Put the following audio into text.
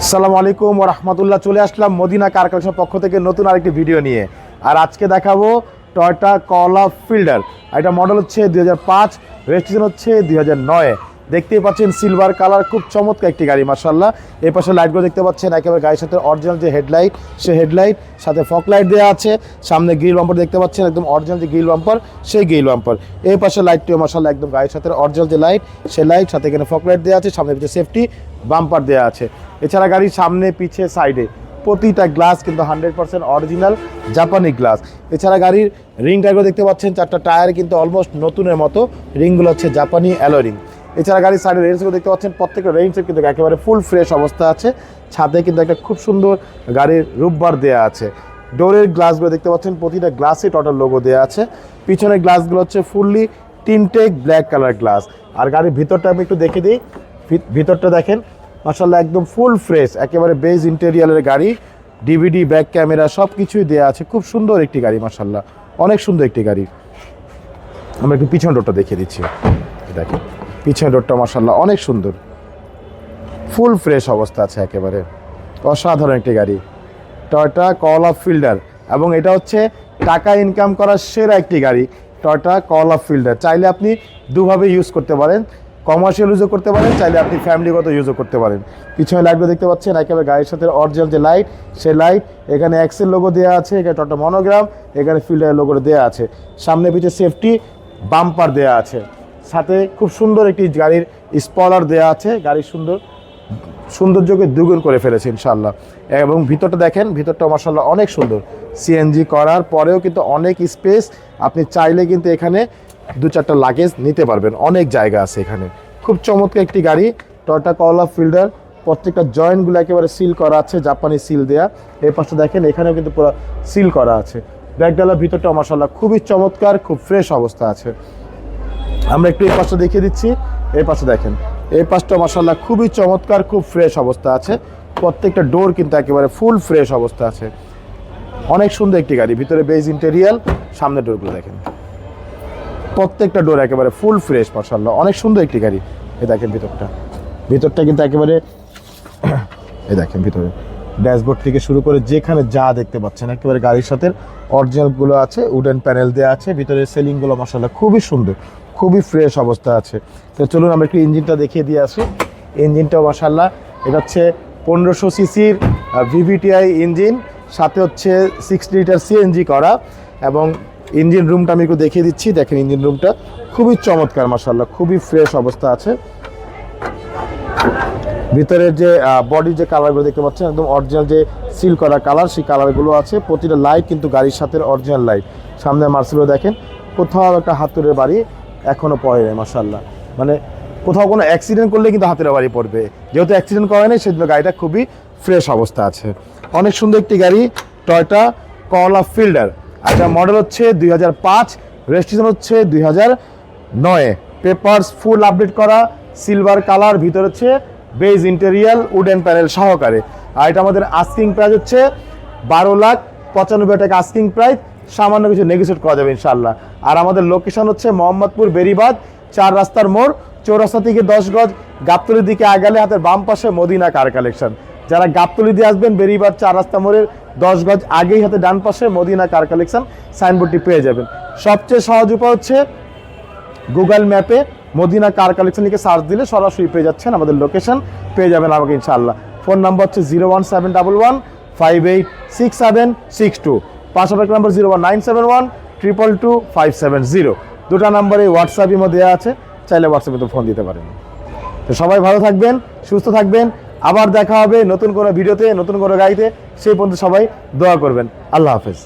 আসসালামু আলাইকুম রহমতুল্লাহ। চলে আসলাম মদিনা কার কালেকশনের পক্ষ থেকে নতুন আরেকটি ভিডিও নিয়ে। আর আজকে দেখাবো টয়টা কলা ফিল্ডার এটা মডেল হচ্ছে দুই হাজার পাঁচ রেজিস্ট্রেশন হচ্ছে দুই হাজার নয়। দেখতেই পাচ্ছেন সিলভার কালার খুব চমৎকার একটি গাড়ি মার্শাল্লাহ এই পাশে লাইটগুলো দেখতে পাচ্ছেন, একেবারে গাড়ির সাথে অরিজিনাল যে হেডলাইট সে হেডলাইট সাথে ফক লাইট দেওয়া আছে। সামনে গ্রিল বাম্পার দেখতে পাচ্ছেন, একদম অরিজিনাল যে গ্রিল বাম্পার সেই গ্রিল বাম্পার এই পাশে লাইটটিও মার্শাল্লাহ একদম গাড়ির সাথে অরিজিনাল যে লাইট সে লাইট সাথে এখানে ফক লাইট দেওয়া আছে, সামনে পিছিয়ে সেফটি বাম্পার দেওয়া আছে। এছাড়া গাড়ির সামনে, পিছে সাইডে প্রতিটা গ্লাস কিন্তু হান্ড্রেড পার্সেন্ট অরিজিনাল জাপানি গ্লাস এছাড়া গাড়ির রিং টায়ারগুলো দেখতে পাচ্ছেন, চারটা টায়ার কিন্তু অলমোস্ট নতুনের মতো। রিংগুলো হচ্ছে জাপানি অ্যালো রিং এছাড়া গাড়ির সাইডের রেঞ্জগুলো দেখতে পাচ্ছেন, প্রত্যেকটা রেঞ্জের কিন্তু একেবারে ফুল ফ্রেশ অবস্থা আছে। ছাদে কিন্তু একটা খুব সুন্দর গাড়ির রূপবার দেওয়া আছে। ডোরের গ্লাসগুলো দেখতে পাচ্ছেন, প্রতিটা গ্লাসে টোটাল লোগো দেওয়া আছে। পিছনের গ্লাসগুলো হচ্ছে fully tinted black colour glass আর গাড়ির ভিতরটা আমি একটু দেখে দিই। ভিতরটা দেখেন মাসাল্লাহ একদম ফুল ফ্রেশ একেবারে বেজ ইন্টেরিয়ালের গাড়ি। ডিভিডি ব্যাক ক্যামেরা সব কিছুই দেওয়া আছে। খুব সুন্দর একটি গাড়ি মাসাল্লাহ অনেক সুন্দর একটি গাড়ি। আমরা একটু পিছন রোডটা দেখিয়ে দিচ্ছি। দেখেন। পিছনের রোডটা মাসাল্লাহ অনেক সুন্দর। ফুল ফ্রেশ অবস্থা আছে একেবারে। অসাধারণ একটি গাড়ি। টয়টা কল অফ ফিল্ডার এবং এটা হচ্ছে টাকা ইনকাম করার সেরা একটি গাড়ি। টয়টা কল অফ ফিল্ডার চাইলে আপনি দুভাবে ইউজ করতে পারেন। কমার্শিয়াল ইউজও করতে পারেন, চাইলে আপনি ফ্যামিলিগত ইউজও করতে পারেন। পিছনে লাইটগুলো দেখতে পাচ্ছেন, একেবারে গাড়ির সাথে অরিজিনাল যে লাইট সেই লাইট এখানে এক্সেল লোগো দেওয়া আছে, এখানে টয়টা মনোগ্রাম এখানে ফিল্ডারের লোগো দেওয়া আছে। সামনে পিছিয়ে সেফটি বাম্পার দেওয়া আছে। সাথে খুব সুন্দর একটি গাড়ির স্পলার দেওয়া আছে। গাড়ির সুন্দর, সৌন্দর্যকে দ্বিগুণ করে ফেলেছে ইনশাল্লাহ এবং ভিতরটা দেখেন, ভিতরটা মাসাল্লাহ অনেক সুন্দর। সিএনজি করার পরেও কিন্তু অনেক স্পেস আপনি চাইলে কিন্তু এখানে দু চারটা লাগেজ নিতে পারবেন। অনেক জায়গা আছে এখানে। খুব চমৎকার একটি গাড়ি টয়টা কলা ফিল্ডার প্রত্যেকটা জয়েন্টগুলো একেবারে সিল করা আছে জাপানি সিল দেয়া। এই পাশে দেখেন, এখানেও কিন্তু পুরো সিল করা আছে। ব্যাগডালার ভিতরটা মাসাল্লাহ খুবই চমৎকার, খুব ফ্রেশ অবস্থা আছে। আমরা একটু এই পাশটা দেখিয়ে দিচ্ছি। এই পাশে দেখেন। এই পাশটা মাসাল্লাহ খুবই চমৎকার, খুব ফ্রেশ অবস্থা আছে। প্রত্যেকটা ডোর কিন্তু একেবারে ফুল ফ্রেশ অবস্থা আছে। অনেক সুন্দর একটি গাড়ি। ভিতরে বেজ ইন্টেরিয়াল সামনে ডোরগুলো দেখেন। প্রত্যেকটা ডোর একেবারে ফুল ফ্রেশ মাসাল্লাহ অনেক সুন্দর একটি গাড়ি। এই দেখেন ভিতরটা। ভিতরটা কিন্তু একেবারে এই দেখেন ভিতরে। ড্যাশবোর্ড থেকে শুরু করে যেখানে যা দেখতে পাচ্ছেন, একেবারে গাড়ির সাথে অরিজিনালগুলো আছে উডেন প্যানেল দেওয়া আছে। ভিতরে সিলিংগুলো মশালা খুবই সুন্দর। খুবই ফ্রেশ অবস্থা আছে। তো চলুন আমরা একটু ইঞ্জিনটা দেখিয়ে দিয়ে আসি। ইঞ্জিনটাও মশাল্লা এটা হচ্ছে পনেরোশো সিসির ভিভিটিআই ইঞ্জিন সাথে হচ্ছে সিক্স লিটার সিএনজি করা এবং ইঞ্জিন রুমটা আমি একটু দেখিয়ে দিচ্ছি। দেখেন ইঞ্জিন রুমটা খুবই চমৎকার মাসাল্লাহ খুবই ফ্রেশ অবস্থা আছে। ভিতরের যে বডির যে কালারগুলো দেখতে পাচ্ছেন, একদম অরিজিনাল যে সিল করা কালার সেই কালারগুলো আছে। প্রতিটা লাইট কিন্তু গাড়ির সাথে অরিজিনাল লাইট সামনে মার্সেলো দেখেন, কোথাও একটা হাতুড়ের বাড়ি। এখনও পড়ে নেই মাসাল্লাহ মানে কোথাও কোনো অ্যাক্সিডেন্ট করলে কিন্তু হাতের বাড়ি পড়বে। যেহেতু অ্যাক্সিডেন্ট করে নেই, সেজন্য গাড়িটা খুবই ফ্রেশ অবস্থা আছে। অনেক সুন্দর একটি গাড়ি টয়টা কলা ফিল্ডার আচ্ছা মডেল হচ্ছে দুই হাজার পাঁচ রেজিস্ট্রেশন হচ্ছে দুই হাজার নয়। পেপারস ফুল আপডেট করা সিলভার কালার ভিতর হচ্ছে বেজ ইন্টেরিয়াল উডেন প্যানেল সহকারে। আর এটা আমাদের আস্কিং প্রাইস হচ্ছে বারো লাখ পঁচানব্বই টাকা আস্কিং প্রাইস সামান্য কিছু নেগোসিয়েট করা যাবে ইনশাল্লাহ আর আমাদের লোকেশন হচ্ছে মোহাম্মদপুর বেরিবাদ চার রাস্তার মোড়, চৌরাস্তা থেকে দশ গজ গাবতলির দিকে আগালে হাতের বাম পাশে মদিনা কার কালেকশন যারা গাবতলি দিয়ে আসবেন বেরিবাদ চার রাস্তা মোড়ের দশ গজ আগেই হাতে ডান পাশে মদিনা কার কালেকশন সাইনবোর্ডটি পেয়ে যাবেন। সবচেয়ে সহজ উপায় হচ্ছে গুগল ম্যাপে মদিনা কার কালেকশন লিখে সার্চ দিলে সরাসরি পেয়ে যাচ্ছেন আমাদের লোকেশন পেয়ে যাবেন আমাকে ইনশাল্লাহ ফোন নাম্বার হচ্ছে zero one seven double one five eight six seven six two পাশাপাশি number zero one nine seven one triple two five seven zero দুটা নাম্বারে হোয়াটসঅ্যাপ মধ্যে দেওয়া আছে, চাইলে হোয়াটসঅ্যাপে তো ফোন দিতে পারেন। তো সবাই ভালো থাকবেন, সুস্থ থাকবেন, আবার দেখা হবে নতুন কোনো ভিডিওতে নতুন কোনো গাড়িতে, সেই পর্যন্ত সবাই দোয়া করবেন। আল্লাহ হাফেজ।